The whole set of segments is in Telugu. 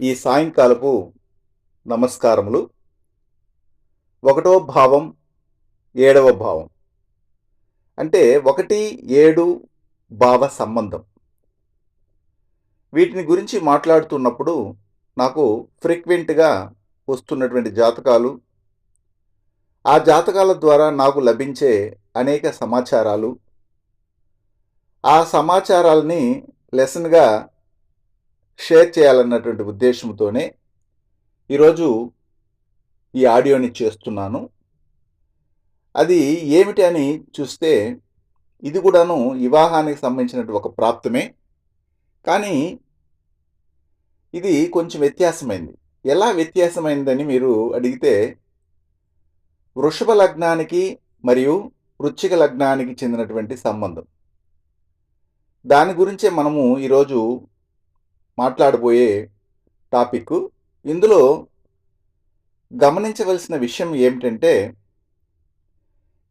ఈ సాయంకాలపు నమస్కారములు. ఒకటో భావం ఏడవ భావం. అంటే ఒకటి ఏడు భావ సంబంధం. వీటిని గురించి మాట్లాడుతున్నప్పుడు నాకు ఫ్రీక్వెంట్గా వస్తున్నటువంటి జాతకాలు ఆ జాతకాల ద్వారా నాకు లభించే అనేక సమాచారాలు ఆ సమాచారాల్ని లెసన్గా షేర్ చేయాలన్నటువంటి ఉద్దేశంతోనే ఈరోజు ఈ ఆడియోని చేస్తున్నాను. అది ఏమిటి అని చూస్తే ఇది కూడాను వివాహానికి సంబంధించినటువంటి ఒక ప్రాప్తమే. కానీ ఇది కొంచెం వ్యత్యాసమైంది. ఎలా వ్యత్యాసమైందని మీరు అడిగితే వృషభ లగ్నానికి మరియు వృచ్చిక లగ్నానికి చెందినటువంటి సంబంధం. దాని గురించే మనము ఈరోజు మాట్లాడబోయే టాపిక్. ఇందులో గమనించవలసిన విషయం ఏమిటంటే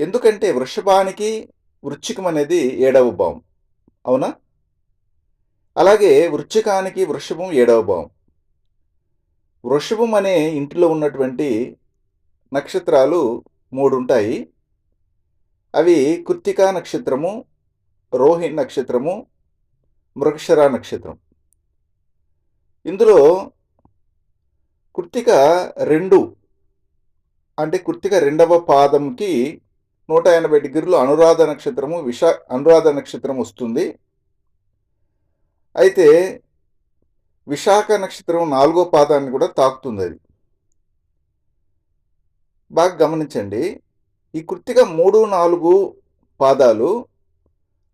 ఎందుకంటే వృషభానికి వృచ్చికం అనేది ఏడవ భావం. అవునా? అలాగే వృచ్చికానికి వృషభం ఏడవ భావం. వృషభం అనే ఇంటిలో ఉన్నటువంటి నక్షత్రాలు మూడు ఉంటాయి. అవి కృత్తికా నక్షత్రము రోహిణి నక్షత్రము మృగశరా నక్షత్రం. ఇందులో కృత్తిక రెండు అంటే కృత్తిక రెండవ పాదంకి నూట ఎనభై డిగ్రీలు అనురాధ నక్షత్రము విశా అనురాధ నక్షత్రం వస్తుంది. అయితే విశాఖ నక్షత్రం నాలుగో పాదాన్ని కూడా తాకుతుంది అది. బాగా గమనించండి. ఈ కృత్తిక మూడు నాలుగు పాదాలు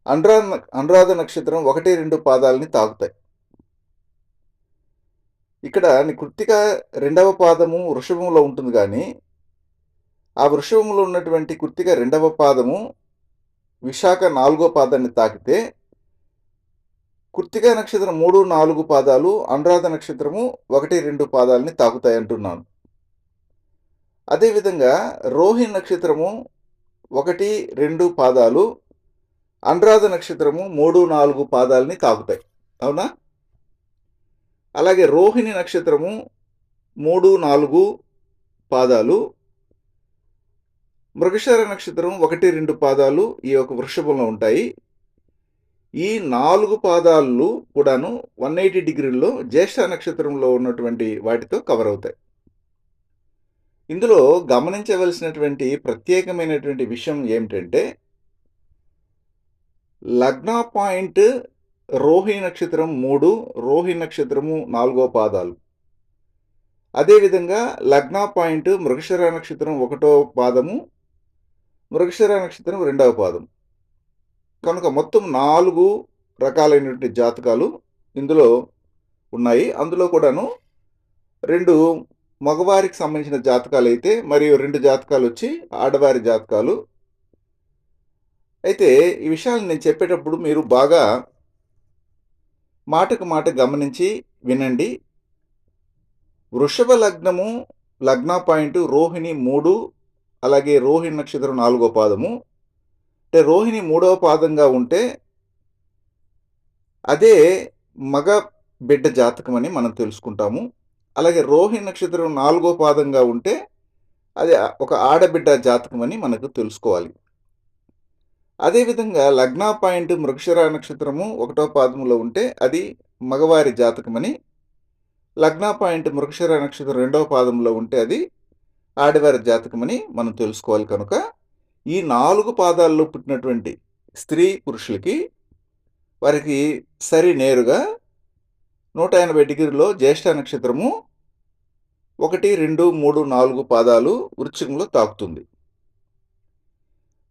అనురాధ అనురాధ నక్షత్రం ఒకటి రెండు పాదాలని తాకుతాయి. ఇక్కడ కృత్తిక రెండవ పాదము వృషభంలో ఉంటుంది కానీ ఆ వృషభంలో ఉన్నటువంటి కృత్తిక రెండవ పాదము విశాఖ నాలుగో పాదాన్ని తాకితే కృత్తిక నక్షత్రం మూడు నాలుగు పాదాలు అనురాధ నక్షత్రము ఒకటి రెండు పాదాలని తాకుతాయి అంటున్నాను. అదేవిధంగా రోహిణి నక్షత్రము ఒకటి రెండు పాదాలు అనురాధ నక్షత్రము మూడు నాలుగు పాదాలని తాకుతాయి. అవునా? అలాగే రోహిణి నక్షత్రము మూడు నాలుగు పాదాలు. మృగశర నక్షత్రం ఒకటి రెండు పాదాలు ఈ యొక్క వృషభంలో ఉంటాయి. ఈ నాలుగు పాదాలు కూడాను వన్ ఎయిటీ డిగ్రీల్లో జ్యేష్ఠ నక్షత్రంలో ఉన్నటువంటి వాటితో కవర్ అవుతాయి. ఇందులో గమనించవలసినటువంటి ప్రత్యేకమైనటువంటి విషయం ఏమిటంటే లగ్న పాయింట్ రోహి నక్షత్రం మూడు రోహి నక్షత్రము నాలుగో పాదాలు. అదేవిధంగా లగ్న పాయింట్ మృగశిర నక్షత్రం ఒకటో పాదము మృగశిర నక్షత్రం రెండవ పాదం కనుక మొత్తం నాలుగు రకాలైనటువంటి జాతకాలు ఇందులో ఉన్నాయి. అందులో కూడాను రెండు మగవారికి సంబంధించిన జాతకాలు అయితే మరియు రెండు జాతకాలు వచ్చి ఆడవారి జాతకాలు. అయితే ఈ విషయాలు నేను చెప్పేటప్పుడు మీరు బాగా మాటకు మాట గమనించి వినండి. వృషభ లగ్నము లగ్న పాయింట్ రోహిణి మూడు అలాగే రోహిణి నక్షత్రం నాలుగో పాదము. అంటే రోహిణి మూడవ పాదంగా ఉంటే అదే మగ బిడ్డ జాతకం అని మనం తెలుసుకుంటాము. అలాగే రోహిణి నక్షత్రం నాలుగో పాదంగా ఉంటే అది ఒక ఆడబిడ్డ జాతకం అని మనకు తెలుసుకోవాలి. అదేవిధంగా లగ్న పాయింట్ మృగశిర నక్షత్రము ఒకటో పాదములో ఉంటే అది మగవారి జాతకమని లగ్న పాయింట్ మృగశిర నక్షత్రం రెండవ పాదంలో ఉంటే అది ఆడవారి జాతకమని మనం తెలుసుకోవాలి కనుక. ఈ నాలుగు పాదాల్లో పుట్టినటువంటి స్త్రీ పురుషులకి వారికి సరి నేరుగా నూట ఎనభై డిగ్రీలో జ్యేష్ఠ నక్షత్రము ఒకటి రెండు మూడు నాలుగు పాదాలు వృచ్చికంలో తాకుతుంది.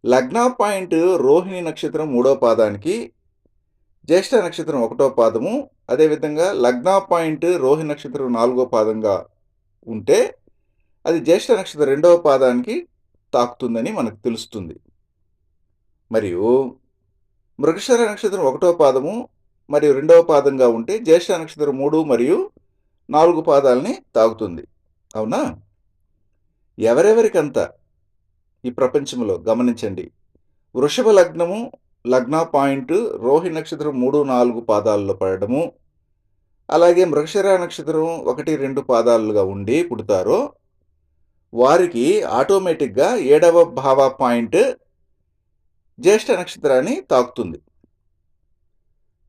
లగ్న పాయింట్ రోహిణి నక్షత్రం మూడో పాదానికి జ్యేష్ఠ నక్షత్రం ఒకటో పాదము. అదేవిధంగా లగ్న పాయింట్ రోహిణి నక్షత్రం నాలుగో పాదంగా ఉంటే అది జ్యేష్ఠ నక్షత్రం రెండవ పాదానికి తాకుతుందని మనకు తెలుస్తుంది. మరియు మృగశర నక్షత్రం ఒకటో పాదము మరియు రెండవ పాదంగా ఉంటే జ్యేష్ఠ నక్షత్రం మూడు మరియు నాలుగు పాదాలని తాకుతుంది. అవునా? ఎవరెవరికంత ఈ ప్రపంచంలో గమనించండి. వృషభ లగ్నము లగ్న పాయింట్ రోహి నక్షత్రం మూడు నాలుగు పాదాల్లో పడడము అలాగే మృగశిర నక్షత్రం ఒకటి రెండు పాదాలుగా ఉండి పుడతారో. వారికి ఆటోమేటిక్గా ఏడవ భావ పాయింట్ జ్యేష్ఠ నక్షత్రాన్ని తాకుతుంది.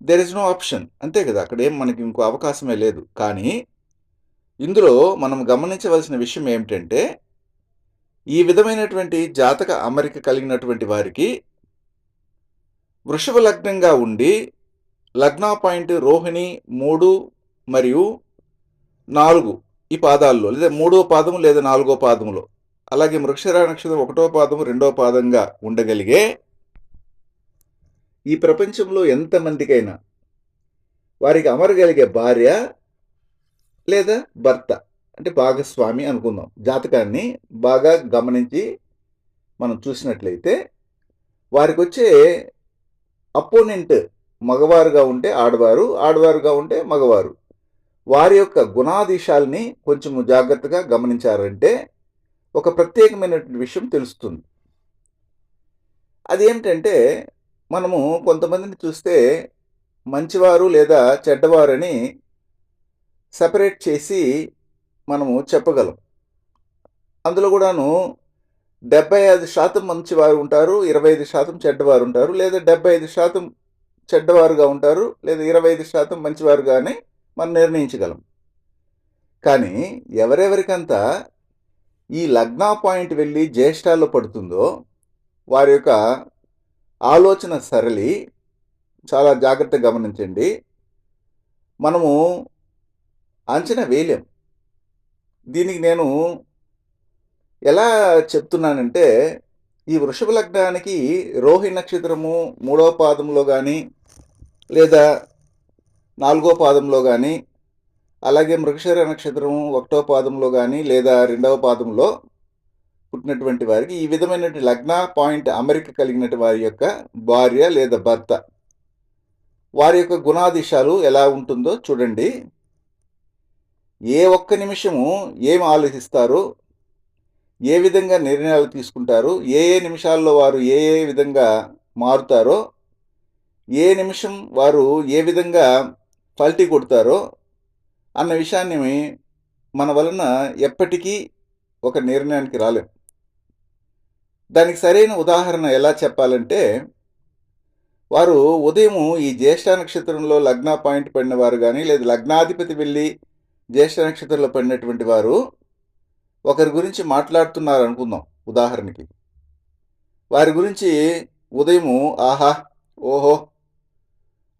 దెర్ ఇస్ నో ఆప్షన్ అంతే కదా అక్కడ ఏం మనకి ఇంకో అవకాశమే లేదు. కానీ ఇందులో మనం గమనించవలసిన విషయం ఏమిటంటే ఈ విధమైనటువంటి జాతక అమరిక కలిగినటువంటి వారికి వృషభ లగ్నంగా ఉండి లగ్న పాయింట్ రోహిణి మూడు మరియు నాలుగు ఈ పాదాల్లో లేదా మూడో పాదము లేదా నాలుగో పాదములో. అలాగే మృక్షర నక్షత్రం ఒకటో పాదము రెండో పాదంగా ఉండగలిగే ఈ ప్రపంచంలో ఎంతమందికైనా వారికి అమరగలిగే భార్య లేదా భర్త అంటే భాగస్వామి అనుకుందాం. జాతకాన్ని బాగా గమనించి మనం చూసినట్లయితే వారికి వచ్చే అపోనెంట్ మగవారుగా ఉంటే ఆడవారు ఆడవారుగా ఉంటే మగవారు. వారి యొక్క గుణాదిశాల్ని కొంచెం జాగ్రత్తగా గమనించారంటే ఒక ప్రత్యేకమైనటువంటి విషయం తెలుస్తుంది. అదేమిటంటే మనము కొంతమందిని చూస్తే మంచివారు లేదా చెడ్డవారని సపరేట్ చేసి మనము చెప్పగలం. అందులో కూడాను డెబ్బై ఐదు శాతం మంచివారు ఉంటారు ఇరవై ఐదు శాతం చెడ్డవారు ఉంటారు లేదా డెబ్బై ఐదు శాతం చెడ్డవారుగా ఉంటారు లేదా ఇరవై ఐదు శాతం మంచివారుగానే మనం నిర్ణయించగలం. కానీ ఎవరెవరికంతా ఈ లగ్న పాయింట్ వెళ్ళి జ్యేష్ఠాల్లో పడుతుందో వారి యొక్క ఆలోచన సరళి చాలా జాగ్రత్తగా గమనించండి. మనము అంచనా వేయలేం. దీనికి నేను ఎలా చెప్తున్నానంటే ఈ వృషభ లగ్నానికి రోహి నక్షత్రము మూడవ పాదంలో కానీ లేదా నాలుగో పాదంలో కానీ అలాగే మృగశర నక్షత్రం ఒకటో పాదంలో కానీ లేదా రెండవ పాదంలో పుట్టినటువంటి వారికి ఈ విధమైనటువంటి లగ్న పాయింట్ అమెరిక కలిగినటువంటి వారి యొక్క భార్య లేదా భర్త. వారి యొక్క గుణాదిశాలు ఎలా ఉంటుందో చూడండి. ఏ ఒక్క నిమిషము ఏం ఆలోచిస్తారో? ఏ విధంగా నిర్ణయాలు తీసుకుంటారు? ఏ ఏ నిమిషాల్లో వారు ఏ ఏ విధంగా మారుతారో? ఏ నిమిషం వారు ఏ విధంగా పల్టీ కొడతారో? అన్న విషయాన్ని మన వలన ఎప్పటికీ ఒక నిర్ణయానికి రాలేం. దానికి సరైన ఉదాహరణ ఎలా చెప్పాలంటే వారు ఉదయం ఈ జ్యేష్ఠ నక్షత్రంలో లగ్న పాయింట్ పడిన వారు కానీ లేదా లగ్నాధిపతి వెళ్ళి జ్యేష్ఠ నక్షత్రంలో పడినటువంటి వారు ఒకరి గురించి మాట్లాడుతున్నారు అనుకుందాం ఉదాహరణకి. వారి గురించి ఉదయము ఆహా ఓహో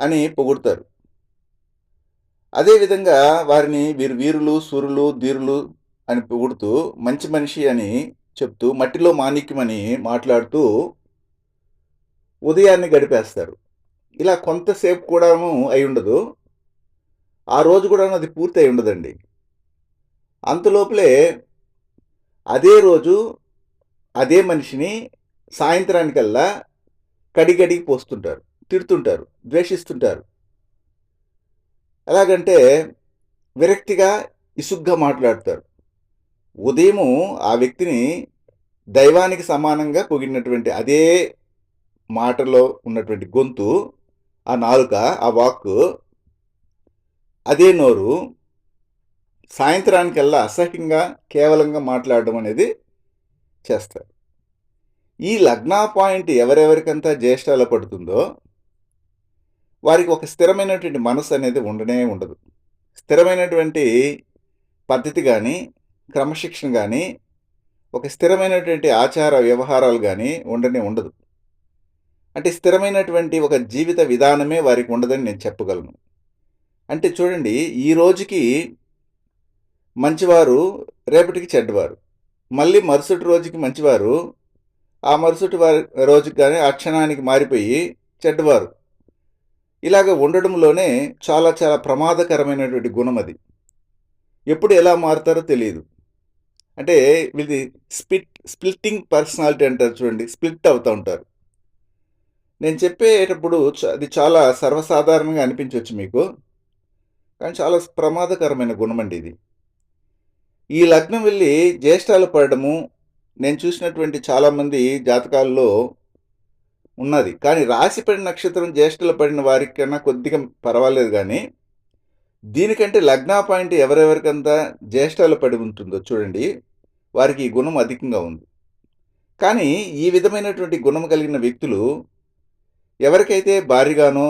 అని పొగుడతారు. అదేవిధంగా వారిని వీరు వీరులు సూరులు ధీరులు అని పొగుడుతూ మంచి మనిషి అని చెప్తూ మట్టిలో మాణిక్యమని మాట్లాడుతూ ఉదయాన్ని గడిపేస్తారు. ఇలా కొంతసేపు కూడాను అయి ఉండదు. ఆ రోజు కూడా అది పూర్తి ఉండదండి. అంతలోపలే అదే రోజు అదే మనిషిని సాయంత్రానికల్లా కడిగడిగి పోస్తుంటారు తిడుతుంటారు ద్వేషిస్తుంటారు. ఎలాగంటే విరక్తిగా ఇసుగ్గా మాట్లాడతారు. ఉదయము ఆ వ్యక్తిని దైవానికి సమానంగా పొగిడినటువంటి అదే మాటలో ఉన్నటువంటి గొంతు ఆ నాలుక ఆ వాక్కు అదే నోరు సాయంత్రానికల్లా అసహ్యంగా కేవలంగా మాట్లాడడం అనేది చేస్తారు. ఈ లగ్న పాయింట్ ఎవరెవరికంతా జ్యేష్ఠాల పడుతుందో వారికి ఒక స్థిరమైనటువంటి మనసు అనేది ఉండనే ఉండదు. స్థిరమైనటువంటి పద్ధతి కానీ క్రమశిక్షణ కానీ ఒక స్థిరమైనటువంటి ఆచార వ్యవహారాలు కానీ ఉండనే ఉండదు. అంటే స్థిరమైనటువంటి ఒక జీవిత విధానమే వారికి ఉండదని నేను చెప్పగలను. అంటే చూడండి ఈ రోజుకి మంచివారు రేపటికి చెడ్డవారు. మళ్ళీ మరుసటి రోజుకి మంచివారు ఆ మరుసటి వారి రోజుకి కానీ ఆ క్షణానికి మారిపోయి చెడ్డవారు. ఇలాగ ఉండడంలోనే చాలా చాలా ప్రమాదకరమైనటువంటి గుణం అది. ఎప్పుడు ఎలా మారుతారో తెలియదు. అంటే వీళ్ళది స్పిట్ స్ప్లిట్టింగ్ పర్సనాలిటీ అంటారు చూడండి స్ప్లిట్ అవుతూ ఉంటారు. నేను చెప్పేటప్పుడు చ- అది చాలా సర్వసాధారణంగా అనిపించవచ్చు మీకు. కానీ చాలా ప్రమాదకరమైన గుణం అండి ఇది. ఈ లగ్నం వెళ్ళి జ్యేష్ఠాలు పడడము నేను చూసినటువంటి చాలామంది జాతకాల్లో ఉన్నది. కానీ రాశి పడిన నక్షత్రం జ్యేష్ఠలు పడిన వారికి కన్నా కొద్దిగా పర్వాలేదు కానీ దీనికంటే లగ్న పాయింట్ ఎవరెవరికంతా జ్యేష్ఠాలు పడి ఉంటుందో చూడండి. వారికి ఈ గుణం అధికంగా ఉంది. కానీ ఈ విధమైనటువంటి గుణం కలిగిన వ్యక్తులు ఎవరికైతే భార్యగానో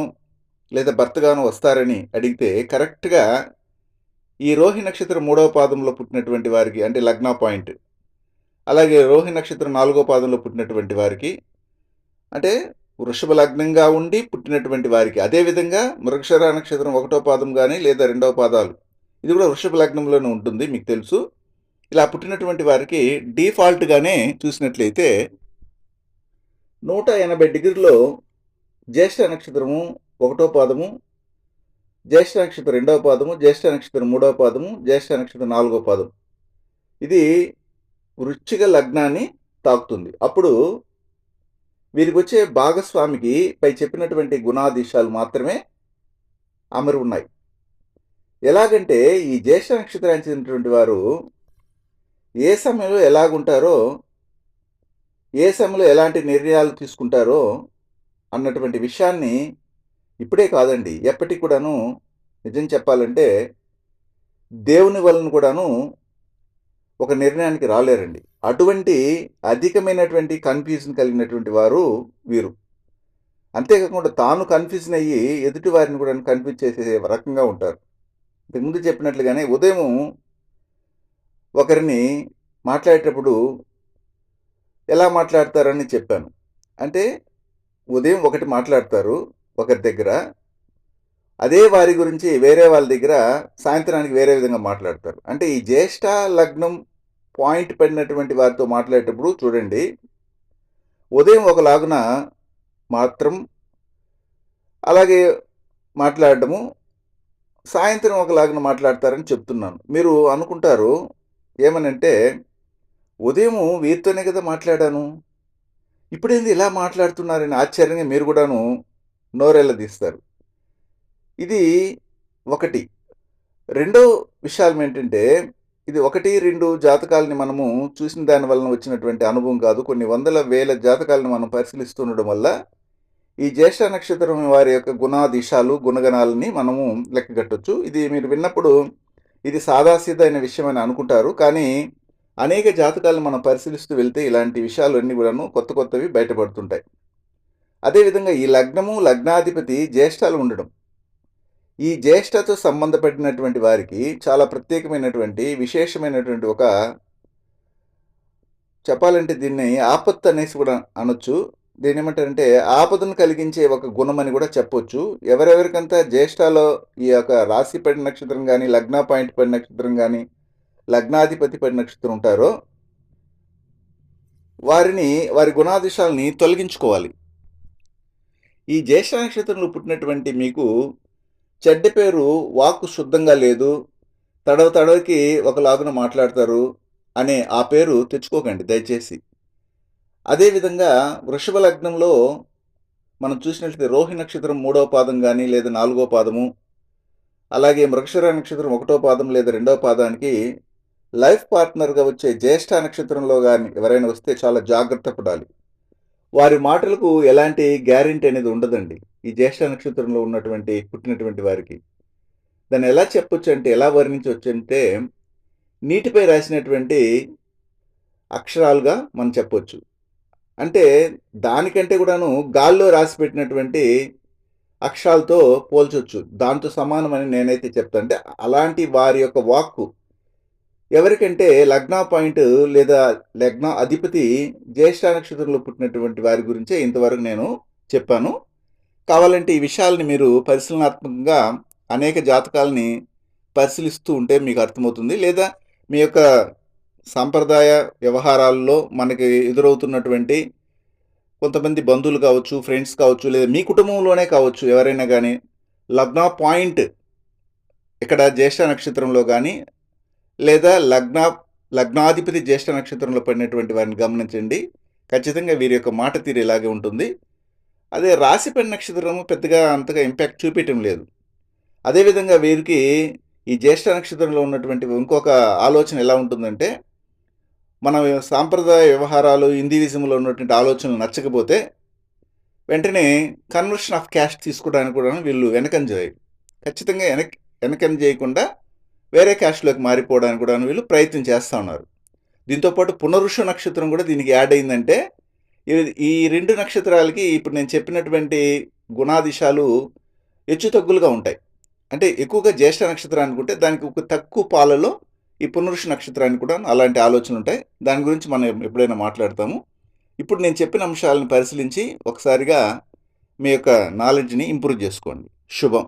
లేదా భర్తగానో వస్తారని అడిగితే కరెక్ట్గా ఈ రోహి నక్షత్రం మూడవ పాదంలో పుట్టినటువంటి వారికి అంటే లగ్న పాయింట్ అలాగే రోహి నక్షత్రం నాలుగో పాదంలో పుట్టినటువంటి వారికి అంటే వృషభ లగ్నంగా ఉండి పుట్టినటువంటి వారికి అదేవిధంగా మృగశర నక్షత్రం ఒకటో పాదం కానీ లేదా రెండవ పాదాలు ఇది కూడా వృషభ లగ్నంలోనే ఉంటుంది మీకు తెలుసు. ఇలా పుట్టినటువంటి వారికి డీఫాల్ట్గానే చూసినట్లయితే నూట ఎనభై డిగ్రీలో జ్యేష్ఠ నక్షత్రము ఒకటో పాదము జ్యేష్ఠ నక్షత్రం రెండవ పాదము జ్యేష్ఠ నక్షత్రం మూడవ పాదము జ్యేష్ఠ నక్షత్రం నాలుగో పాదం ఇది వృశ్చిక లగ్నాన్ని తాకుతుంది. అప్పుడు వీరికి వచ్చే భాగస్వామికి పై చెప్పినటువంటి గుణాధీశాలు మాత్రమే అమరు ఉన్నాయి. ఎలాగంటే ఈ జ్యేష్ఠ నక్షత్రానికి చెందినటువంటి వారు ఏ సమయంలో ఎలాగుంటారో ఏ సమయంలో ఎలాంటి నిర్ణయాలు తీసుకుంటారో అన్నటువంటి విషయాన్ని ఇప్పుడే కాదండి. ఎప్పటికి కూడాను నిజం చెప్పాలంటే దేవుని వలన కూడాను ఒక నిర్ణయానికి రాలేరండి. అటువంటి అధికమైనటువంటి కన్ఫ్యూజన్ కలిగినటువంటి వారు వీరు. అంతేకాకుండా తాను కన్ఫ్యూజన్ అయ్యి ఎదుటి వారిని కూడా కన్ఫ్యూజ్ చేసే రకంగా ఉంటారు. ఇంతకుముందు చెప్పినట్లుగానే ఉదయం ఒకరిని మాట్లాడేటప్పుడు ఎలా మాట్లాడతారని చెప్పాను. అంటే ఉదయం ఒకటి మాట్లాడతారు ఒకరి దగ్గర అదే వారి గురించి వేరే వాళ్ళ దగ్గర సాయంత్రానికి వేరే విధంగా మాట్లాడతారు. అంటే ఈ జ్యేష్ఠ లగ్నం పాయింట్ పడినటువంటి వారితో మాట్లాడేటప్పుడు చూడండి ఉదయం ఒకలాగున మాత్రం అలాగే మాట్లాడటము సాయంత్రం ఒకలాగున మాట్లాడతారని చెప్తున్నాను. మీరు అనుకుంటారు ఏమనంటే ఉదయం వీరితోనే కదా మాట్లాడాను? ఇప్పుడేంది ఇలా మాట్లాడుతున్నారని ఆశ్చర్యంగా మీరు కూడాను నోరెళ్ళదీస్తారు ఇది ఒకటి. రెండో విషయాలు ఏంటంటే ఇది ఒకటి రెండు జాతకాలని మనము చూసిన దాని వలన వచ్చినటువంటి అనుభవం కాదు. కొన్ని వందల వేల జాతకాలను మనం పరిశీలిస్తుండడం వల్ల ఈ జ్యేష్ఠ నక్షత్రం వారి యొక్క గుణాదిశాలు గుణగణాలని మనము లెక్కగట్టవచ్చు ఇది మీరు విన్నప్పుడు ఇది సాదాసీదా విషయం అని అనుకుంటారు. కానీ అనేక జాతకాలను మనం పరిశీలిస్తూ వెళ్తే ఇలాంటి విషయాలన్నీ కూడాను కొత్త కొత్తవి బయటపడుతుంటాయి. అదేవిధంగా ఈ లగ్నము లగ్నాధిపతి జ్యేష్ఠాలు ఉండడం. ఈ జ్యేష్ఠతో సంబంధపడినటువంటి వారికి చాలా ప్రత్యేకమైనటువంటి విశేషమైనటువంటి ఒక చెప్పాలంటే దీన్ని ఆపత్తు అనేసి కూడా అనొచ్చు. దీని ఏమంటారంటే ఆపదను కలిగించే ఒక గుణం అని కూడా చెప్పొచ్చు. ఎవరెవరికంతా జ్యేష్ఠాలో ఈ యొక్క రాశి పడిన నక్షత్రం కానీ లగ్న పాయింట్ పడిన నక్షత్రం కానీ లగ్నాధిపతి పడిన నక్షత్రం ఉంటారో వారిని వారి గుణాదిశాలని తొలగించుకోవాలి. ఈ జ్యేష్ఠ నక్షత్రంలో పుట్టినటువంటి మీకు చెడ్డ పేరు వాక్కు శుద్ధంగా లేదు తడవ తడవకి ఒకలాగున మాట్లాడతారు అనే ఆ పేరు తెచ్చుకోకండి దయచేసి. అదేవిధంగా వృషభ లగ్నంలో మనం చూసినట్లయితే రోహి నక్షత్రం మూడవ పాదం కానీ లేదా నాలుగో పాదము అలాగే మృగశిర నక్షత్రం ఒకటో పాదం లేదా రెండవ పాదానికి లైఫ్ పార్ట్నర్గా వచ్చే జ్యేష్ఠ నక్షత్రంలో కానీ ఎవరైనా వస్తే చాలా జాగ్రత్త పడాలి. వారి మాటలకు ఎలాంటి గ్యారెంటీ అనేది ఉండదండి. ఈ జ్యేష్ఠ నక్షత్రంలో ఉన్నటువంటి పుట్టినటువంటి వారికి. దాన్ని ఎలా చెప్పొచ్చు అంటే ఎలా వర్ణించవచ్చు అంటే నీటిపై రాసినటువంటి అక్షరాలుగా మనం చెప్పొచ్చు. అంటే దానికంటే కూడాను గాల్లో రాసి పెట్టినటువంటి అక్షరాలతో పోల్చొచ్చు. దాంతో సమానమని నేనైతే చెప్తా. అంటే అలాంటి వారి యొక్క వాక్కు ఎవరికంటే లగ్న పాయింట్ లేదా లగ్న అధిపతి జ్యేష్ఠ నక్షత్రంలో పుట్టినటువంటి వారి గురించే ఇంతవరకు నేను చెప్పాను. కావాలంటే ఈ విషయాలని మీరు పరిశీలనాత్మకంగా అనేక జాతకాలని పరిశీలిస్తూ ఉంటే మీకు అర్థమవుతుంది. లేదా మీ యొక్క సాంప్రదాయ వ్యవహారాల్లో మనకి ఎదురవుతున్నటువంటి కొంతమంది బంధువులు కావచ్చు ఫ్రెండ్స్ కావచ్చు లేదా మీ కుటుంబంలోనే కావచ్చు ఎవరైనా కానీ లగ్న పాయింట్ ఇక్కడ జ్యేష్ఠ నక్షత్రంలో కానీ లేదా లగ్న లగ్నాధిపతి జ్యేష్ఠ నక్షత్రంలో పడినటువంటి వారిని గమనించండి. ఖచ్చితంగా వీరి యొక్క మాట తీరు ఇలాగే ఉంటుంది. అదే రాశిపడి నక్షత్రం పెద్దగా అంతగా ఇంపాక్ట్ చూపించడం లేదు. అదేవిధంగా వీరికి ఈ జ్యేష్ఠ నక్షత్రంలో ఉన్నటువంటి ఇంకొక ఆలోచన ఎలా ఉంటుందంటే మన సాంప్రదాయ వ్యవహారాలు హిందీవిజంలో ఉన్నటువంటి ఆలోచనలు నచ్చకపోతే వెంటనే కన్వర్షన్ ఆఫ్ క్యాష్ తీసుకోవడానికి కూడా వీళ్ళు వెనకంజ ఖచ్చితంగా వెనక్ వెనకంజేయకుండా వేరే క్యాస్ట్లోకి మారిపోవడానికి కూడా వీళ్ళు ప్రయత్నం చేస్తూ ఉన్నారు. దీంతోపాటు పునరుష నక్షత్రం కూడా దీనికి యాడ్ అయిందంటే ఈ రెండు నక్షత్రాలకి ఇప్పుడు నేను చెప్పినటువంటి గుణాదిశాలు హెచ్చు తగ్గులుగా ఉంటాయి. అంటే ఎక్కువగా జ్యేష్ఠ నక్షత్రం అనుకుంటే దానికి ఒక తక్కువ పాలలో ఈ పునరుష నక్షత్రానికి కూడా అలాంటి ఆలోచనలు ఉంటాయి. దాని గురించి మనం ఎప్పుడైనా మాట్లాడతాము. ఇప్పుడు నేను చెప్పిన అంశాలను పరిశీలించి ఒకసారిగా మీ యొక్క నాలెడ్జ్ని ఇంప్రూవ్ చేసుకోండి. శుభం.